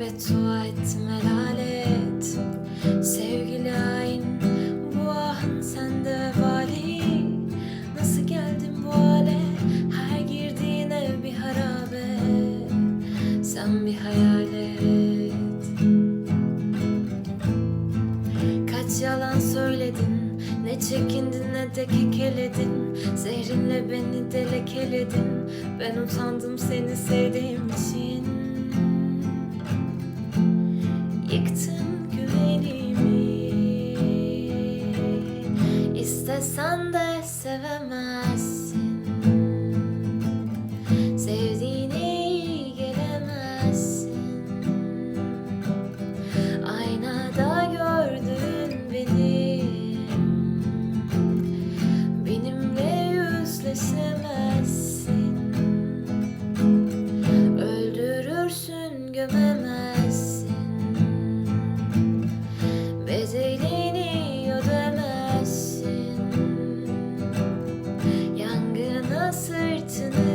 beddua etme lanet Sevgili hain bu ahın sende vali. Nasıl geldin bu hale? Her girdiğin ev bir harabe. Sen bir hayalet Kaç yalan söyledin ne çekindin ne de kekeledin. Zehrinle beni delekeledin. Ben utandım seni sevdiğim için. İstesen de sevemezsin. Sevdiğine iyi gelemezsin. tonight.